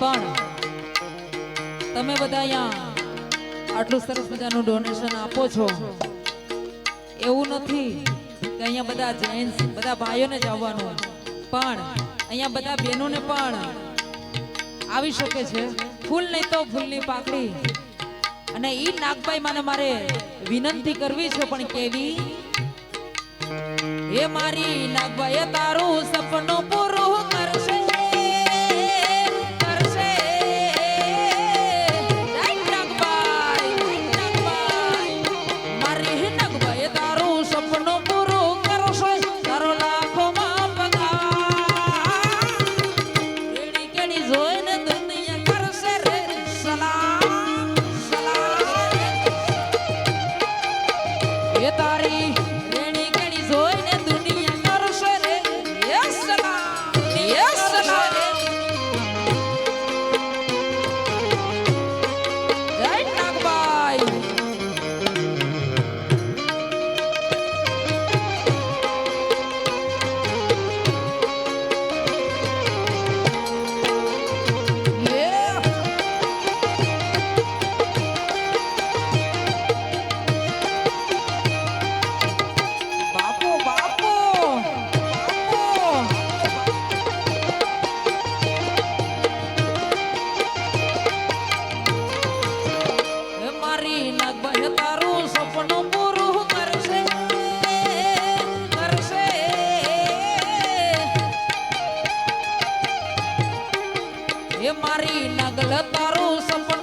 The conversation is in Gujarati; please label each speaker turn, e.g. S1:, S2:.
S1: પણ તમે બધા અહીંયા આટલું સરસ મજાનું ડોનેશન આપો છો. એવું નથી કે અહીંયા બધા જેન્ટ્સ બધા ભાઈઓને જ આવવાનું. પણ અહીંયા બધા બહેનોને પણ આવી શકે છે. ફૂલ નહીં તો ફૂલની પાકડી. અને એ નાગભાઈ મને મારે વિનંતી કરવી છે પણ કેવી? એ મારી નાગભાઈ તારું સપનું પૂરું organizou, né? એ મારી નગલ તારું સપનું